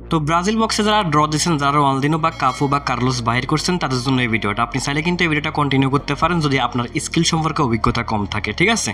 তো ব্রাজিল বক্সে যারা ড্র দিয়েছেন, যারা রোনালদিনো বা কাফু বা কার্লোস বাহির করছেন, তাদের জন্য এই ভিডিওটা। আপনি চাইলে কিন্তু এই ভিডিওটা কন্টিনিউ করতে পারেন যদি আপনার স্কিল সম্পর্কে অভিজ্ঞতা কম থাকে, ঠিক আছে?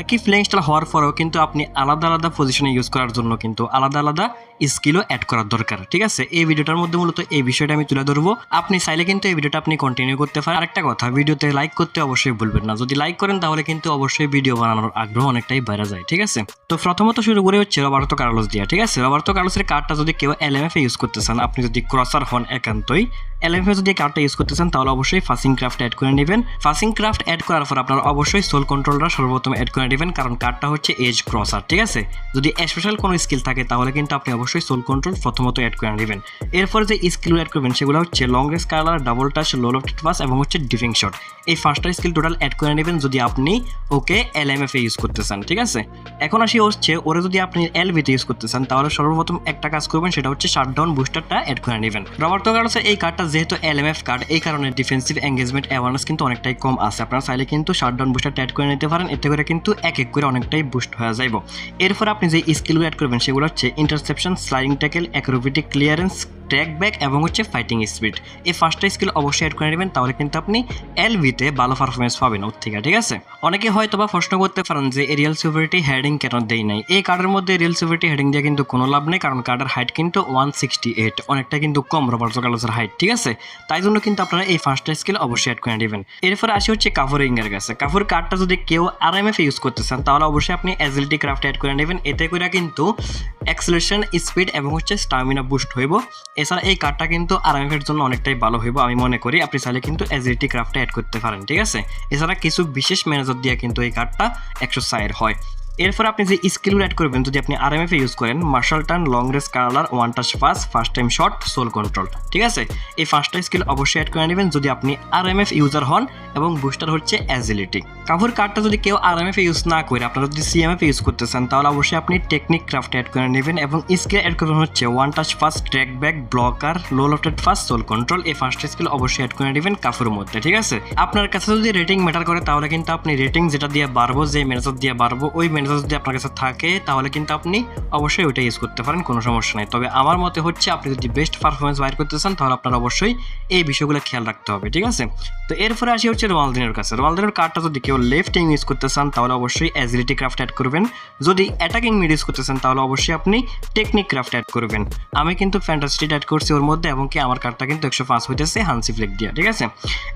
একই প্লেইং স্টাইল হওয়ার পরেও কিন্তু আপনি আলাদা আলাদা পজিশনে ইউজ করার জন্য কিন্তু আলাদা আলাদা স্কিলও অ্যাড করার দরকার, ঠিক আছে? এই ভিডিওটার মধ্যে মূলত এই বিষয়টা আমি তুলে ধরবো। আপনি চাইলে কিন্তু এই ভিডিওটা আপনি কন্টিনিউ করতে পারেন। আরেকটা কথা, ভিডিওতে লাইক করতে অবশ্যই ভুলবেন না। যদি লাইক করেন, তাহলে কিন্তু অবশ্যই ভিডিও বানানোর আগ্রহ অনেকটাই বেড়ে যায়, ঠিক আছে? তো প্রথমত শুরু করে হচ্ছে রবার্তো কার্লোস দিয়া, ঠিক আছে? রবার্তো কার্লোসের কার্ডটা যদি কেউ এলএমএফ ইউজ করতে চান, আপনি যদি ক্রসার হন একান্তই এলএমএফ যদি কার্ডটা ইউজ করতে চান, তাহলে অবশ্যই ফাসিং ক্রাফট অ্যাড করে নেবেন। ফাসিং ক্রাফট অ্যাড করার পর আপনার অবশ্যই সোল কন্ট্রোলটা সর্বপ্রথম অ্যাড করে নেবেন, কারণ কার্ডটা হচ্ছে এজ ক্রসার ঠিক আছে? যদি স্পেশাল কোনো স্কিল থাকে, তাহলে কিন্তু আপনি অবশ্যই সোল কন্ট্রোল প্রথমত অ্যাড করে নেবেন। এরপর যে স্কিল অ্যাড করবেন, সেগুলো হচ্ছে long race colour double touch low lofted pass এবং হচ্ছে ডিফিং শট এই ফার্স্টটা স্কিল টোটাল অ্যাড করে নেবেন যদি আপনি ওকে এলএমএফ এ ইউজ করতে চান, ঠিক আছে? এখন আসি হচ্ছে, ওরে যদি আপনি এলভিতে ইউজ করতে চান, তাহলে সর্বপ্রথম একটা কাজ করবেন, সেটা হচ্ছে শাটডাউন বুস্টারটা অ্যাড করে নেবেন। রবার্তো কার্লোসের এই কার্ডটা যেহেতু এলএমএফ কার্ড এই কারণে ডিফেন্সিভ এঙ্গেজমেন্ট অ্যাওয়ারনেস কিন্তু অনেকটাই কম আছে। আপনারা চাইলে কিন্তু শাটডাউন বুস্টারটা অ্যাড করে নিতে পারেন, এতে করে কিন্তু এক এক করে অনেকটাই বুস্ট হয়ে যাইব। এরপর আপনি যে স্কিলগুলো অ্যাড করবেন, সেগুলো হচ্ছে interception sliding tackle acrobatic clearance track back এবং হচ্ছে ফাইটিং স্পিড এই ফার্স্টটা স্কিল অবশ্যই অ্যাড করে নেবেন, তাহলে কিন্তু আপনি এলভিতে ভালো পারফরমেন্স পাবেন ওর থেকে, ঠিক আছে? অনেকে হয়তো বা প্রশ্ন করতে পারেন যে এরিয়াল সিকিউরিটি হেডিং কেন দেই নাই? এই কার্ডের মধ্যে রিয়েল সিকিউরিটি হেডিং দিয়ে কিন্তু কোনো লাভ নেই, কারণ কার্ডের হাইট কিন্তু ওয়ান সিক্সটি এইট অনেকটা কিন্তু কম রবার্টো কার্লোসের হাইট ঠিক আছে? তাই জন্য কিন্তু আপনারা এই ফার্স্টটা স্কিল অবশ্যই অ্যাড করে নেবেন। এরপরে আসি হচ্ছে কাফুরিং এর কাছে। কাফুর কার্ডটা যদি কেউ আরএমএফ ইউজ করতে চান, তাহলে অবশ্যই আপনি অ্যাজিলিটি ক্রাফট অ্যাড করে নেবেন। এতে করে কিন্তু অ্যাক্সেলেশন স্পিড এবং হচ্ছে স্টামিনা বুস্ট হইব। এছাড়া এই কার্ডটা কিন্তু আরামের জন্য অনেকটাই ভালো হইব, আমি মনে করি। আপনি চাইলে কিন্তু অ্যাজিলিটি ক্রাফটে অ্যাড করতে পারেন, ঠিক আছে? এছাড়া কিছু বিশেষ ম্যানেজার দিয়ে কিন্তু এই কার্ডটা একশো সাইয়ের হয়। এরপর আপনি যে স্কিলগুলো অ্যাড করবেন, যদি আপনি আরএমএফ ইউজ করেন Marseille turn long race curler one touch pass first time shot sole control ঠিক আছে? এই ফার্স্টটা স্কিল অবশ্যই অ্যাড করে নেবেন যদি আপনি আরএমএফ ইউজার হন এবং বুস্টার হচ্ছে অ্যাজিলিটি কাভুর কার্ডটা যদি কেউ আরএমএফ ইউজ না করে, আপনারা যদি সিএমএফ ইউজ করতে চান, তাহলে অবশ্যই আপনি টেকনিক ক্রাফট অ্যাড করে নেবেন এবং স্কিল অ্যাড করবেন হচ্ছে one touch fast track back blocker low lofted fast sole control এই ফার্স্ট স্কিল অবশ্যই অ্যাড করে নেবেন কাফুর মধ্যে, ঠিক আছে? আপনার কাছে যদি রেটিং ম্যাটার করে, তাহলে কিন্তু আপনি রেটিং যেটা দিয়ে বাড়বো, যে ম্যানেজার দিয়ে বাড়বো, ওই ম্যানেজার যদি আপনার কাছে থাকে, তাহলে কিন্তু আপনি অবশ্যই ওইটা ইউজ করতে পারেন, কোনো সমস্যা নেই। তবে আমার মতে হচ্ছে, আপনি যদি বেস্ট পারফরমেন্স বাইর করতে চান, তাহলে আপনার অবশ্যই এই বিষয়গুলো খেয়াল রাখতে হবে, ঠিক আছে? তো এরপরে আসি হচ্ছে রোমালদিনের কাছে। রোমালদিনের কার্ডটা যদি কেউ লেফটিং ইউজ করতে চান, তাহলে অবশ্যই অ্যাজিলিটি ক্রাফট অ্যাড করবেন। যদি অ্যাটাকিং মিড ইউজ করতে চান, তাহলে অবশ্যই আপনি টেকনিক ক্রাফট অ্যাড করবেন। আমি কিন্তু ফ্যান্টাস্টিক অ্যাড করছি ওর মধ্যে, এবং কি আমার কার্ডটা কিন্তু একশো পাঁচ হইতেছে হানসি ফ্লেক দিয়ে, ঠিক আছে?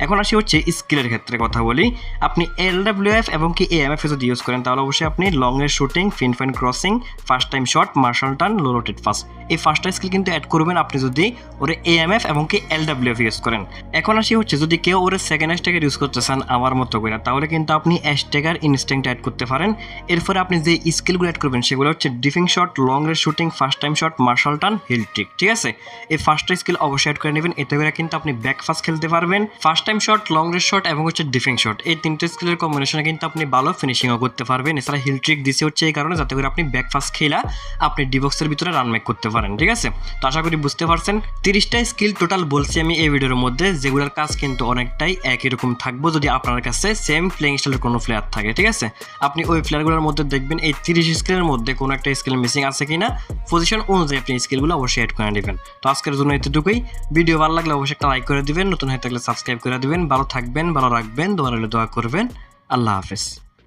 এখন আসি হচ্ছে স্কিলের ক্ষেত্রে কথা বলি। আপনি এল ডাব্লিউ এফ এবং কি এএমএফ যদি ইউজ করেন, তাহলে অবশ্যই আপনি লং এর shooting fine fine crossing first time shot Marseille turn low lofted fast এই ফার্স্টটা স্কিল কিন্তু অ্যাড করবেন আপনি যদি ওরে এএমএফ এবং কি এল ডাব্লিউ ইউজ করেন। এখন আসি হচ্ছে যদি কেউ ওরে সেকেন্ড হ্যাশট্যাগের ইউজ করতে চান আমার মতো করে, তাহলে কিন্তু আপনি হ্যাশট্যাগার ইনস্ট্যান্ট অ্যাড করতে পারেন। এরপরে আপনি যে স্কিলগুলো অ্যাড করবেন সেগুলো হচ্ছে dipping shot long range shooting first time shot Marseille turn heel trick ঠিক আছে? এই ফার্স্টটা স্কিল অবশ্যই অ্যাড করে নেবেন, এতে করে কিন্তু আপনি ব্যাক ফাস্ট খেলতে পারবেন। First time shot long range shot এবং হচ্ছে ডিফিং শট এই তিনটে স্কিলের কম্বিনেশনে কিন্তু আপনি ভালো ফিনিশিংও করতে পারবেন। এছাড়া হিল ট্রিক দিছে হচ্ছে এই কারণে যাতে করে আপনি ব্যাক ফাস্ট খেলা আপনি ডিবক্সের ভিতরে রান মেক করতে পারেন, ঠিক আছে? তো আশা করি বুঝতে পারছেন। তিরিশটা স্কিল টোটাল বলছি আমি এই ভিডিওর মধ্যে। যেগুলোর কাজ কিন্তু অনেকটাই একই রকম থাকব যদি আপনার কাছে সেম প্লেইং স্টাইলের কোনো প্লেয়ার থাকে, ঠিক আছে? আপনি ওই প্লেয়ারগুলোর মধ্যে দেখবেন এই তিরিশ স্কিলের মধ্যে কোনো একটা স্কিল মিসিং আছে কিনা পজিশন অনুযায়ী আপনি স্কিলগুলো অবশ্যই অ্যাড করে নেবেন। তো আজকের জন্য এতটুকুই। ভিডিও ভালো লাগলে অবশ্যই একটা লাইক করে দিবেন। নতুন হয়ে থাকলে সাবস্ক্রাইব করে দিবেন। ভালো থাকবেন, ভালো রাখবেন, দোয়া রইলে দোয়া করবেন। আল্লাহ হাফেজ।